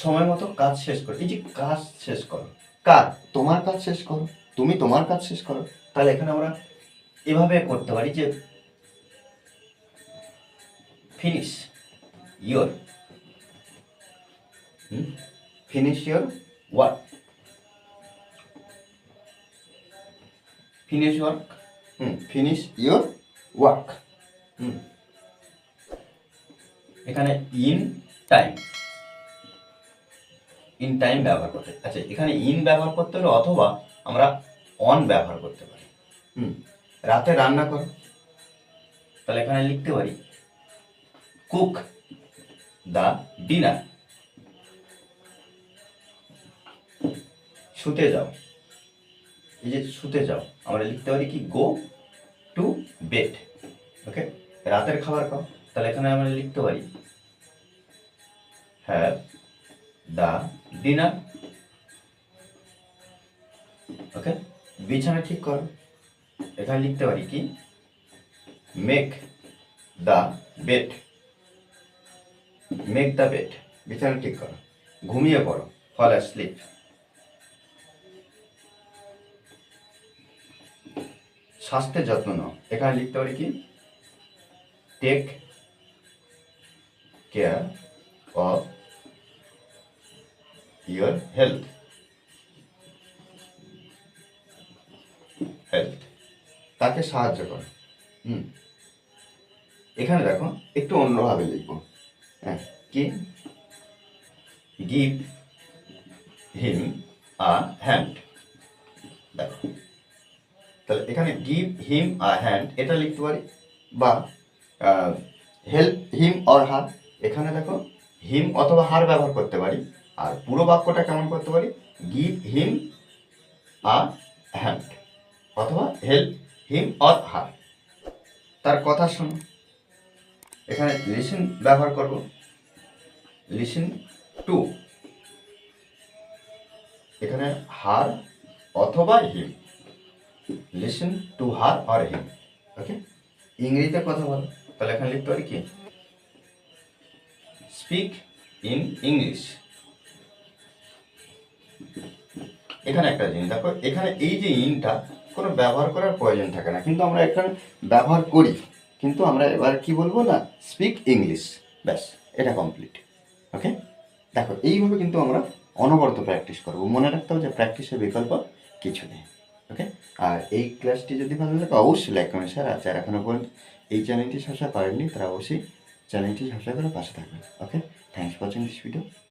সময় মতো কাজ শেষ করো। এই যে কাজ শেষ করো। কার তোমার কাজ শেষ করো, তুমি তোমার কাজ শেষ করো, তাহলে এখানে আমরা এভাবে করতে পারি যে finish your finish your work finish work hmm finish your work hmm. এখানে ইন টাইম ইন টাইম ব্যবহার করতে আচ্ছা এখানে ইন ব্যবহার করতে হলে অথবা আমরা অন ব্যবহার করতে পারি। হুম, রাতে রান্না করো। তাহলে এখানে লিখতে পারি কুক দ্য ডিনার শুতে যাও। এই যে শুতে যাও, আমরা লিখতে পারি কি গো টু বেড ওকে রাতের খাবার খাও। তাহলে এখানে আমরা লিখতে পারি হ্যাভ দ্য ডিনার ওকে বিছানা ঠিক করো। এখানে লিখতে পারি কি? Make the bed make the bed বিছানা ঠিক করো। ঘুমিয়ে পড়ো। ফল স্লিপ স্বাস্থ্যের যত্ন নাও। এখানে লিখতে পারি কি? Take care of your health health তাকে সাহায্য করো। হুম। এখানে দেখো, একটু অন্যভাবে লিখব। হ্যাঁ কি? গিভ হিম আ হ্যান্ড দেখো। তাহলে এখানে গিভ হিম আ হ্যান্ড এটা লিখতে পারি? বা হেল্প হিম অর হার এখানে দেখো হিম অথবা হার ব্যবহার করতে পারি। আর পুরো বাক্যটা কেমন করতে পারি? গিভ হিম আ হ্যান্ড অথবা হেল্প হিম অর হার তার কথা শোনো। এখানে লিসেন ব্যবহার করব। লিসেন টু এখানে হার অথবা him listen to her or him okay ইংরেজিতে কথা বলো। তাহলে এখানে লিখতে পারি কি? স্পিক ইন ইংলিশ এখানে একটা জিনিস দেখো, এখানে এই যে ইনটা কোনো ব্যবহার করার প্রয়োজন থাকে না। কিন্তু আমরা এখানে ব্যবহার করি। কিন্তু আমরা এবার কি বলব না? স্পিক ইংলিশ ব্যাস, এটা কমপ্লিট ওকে দেখো, এইভাবে কিন্তু আমরা অনবরত প্র্যাকটিস করব। মনে রাখতে হবে যে প্র্যাকটিসের বিকল্প কিছু নেই ওকে আর এই ক্লাসটি যদি ভালো লাগে, অবশ্যই লাইক কমেন্ট শেয়ার আর যারা এখনও পর্যন্ত এই চ্যানেলটি সাবস্ক্রাইব করেননি, তারা অবশ্যই চ্যানেলটি সাবস্ক্রাইব করে পাশে থাকবেন okay thanks for watching this video